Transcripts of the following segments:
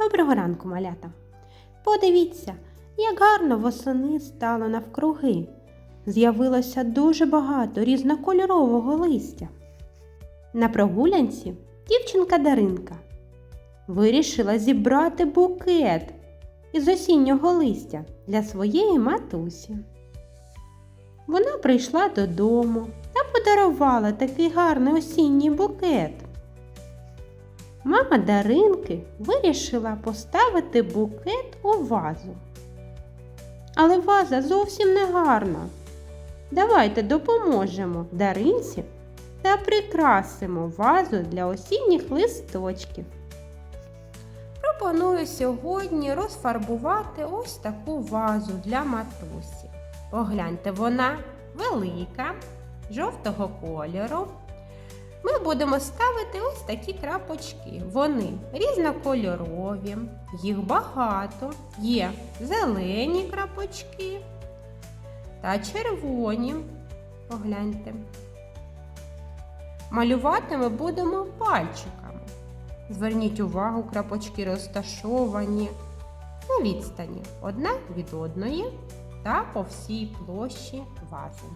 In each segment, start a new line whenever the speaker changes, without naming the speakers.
Доброго ранку, малята. Подивіться, як гарно восени стало навкруги. З'явилося дуже багато різнокольорового листя. На прогулянці дівчинка Даринка вирішила зібрати букет із осіннього листя для своєї матусі. Вона прийшла додому та подарувала такий гарний осінній букет. Мама Даринки вирішила поставити букет у вазу. Але ваза зовсім не гарна. Давайте допоможемо Даринці та прикрасимо вазу для осінніх листочків. Пропоную сьогодні розфарбувати ось таку вазу для матусі. Погляньте, вона велика, жовтого кольору. Ми будемо ставити ось такі крапочки. Вони різнокольорові, їх багато. Є зелені крапочки та червоні. Погляньте. Малювати ми будемо пальчиками. Зверніть увагу, крапочки розташовані на відстані одна від одної та по всій площі вази.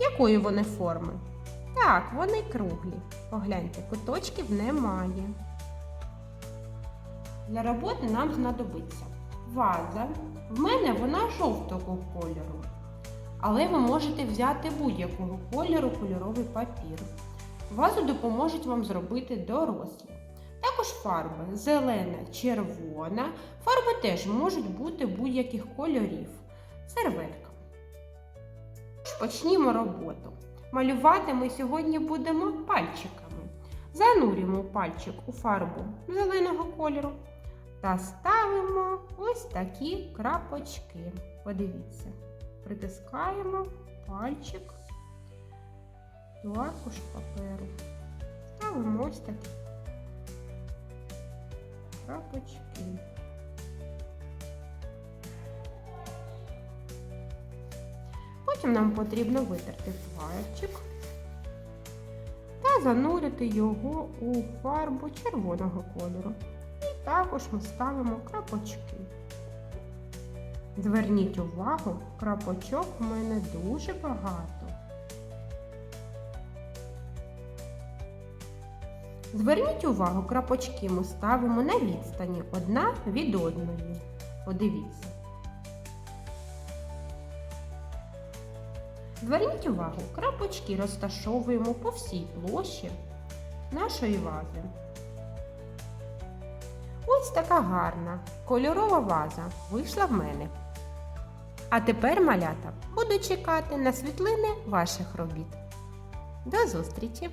Якої вони форми? Так, вони круглі. Погляньте, куточків немає. Для роботи нам знадобиться ваза. В мене вона жовтого кольору. Але ви можете взяти будь-якого кольору кольоровий папір. Вазу допоможуть вам зробити дорослі. Також фарби зелена, червона. Фарби теж можуть бути будь-яких кольорів. Серветка. Почнімо роботу. Малювати ми сьогодні будемо пальчиками. Занурюємо пальчик у фарбу зеленого кольору та ставимо ось такі крапочки. Подивіться, притискаємо пальчик до аркуш паперу. Ставимо ось такі крапочки. Потім нам потрібно витерти пальчик та занурити його у фарбу червоного кольору. І також ми ставимо крапочки. Зверніть увагу, крапочок у мене дуже багато. Зверніть увагу, крапочки ми ставимо на відстані одна від одної. Подивіться. Зверніть увагу, крапочки розташовуємо по всій площі нашої вази. Ось така гарна кольорова ваза вийшла в мене. А тепер, малята, буду чекати на світлини ваших робіт. До зустрічі!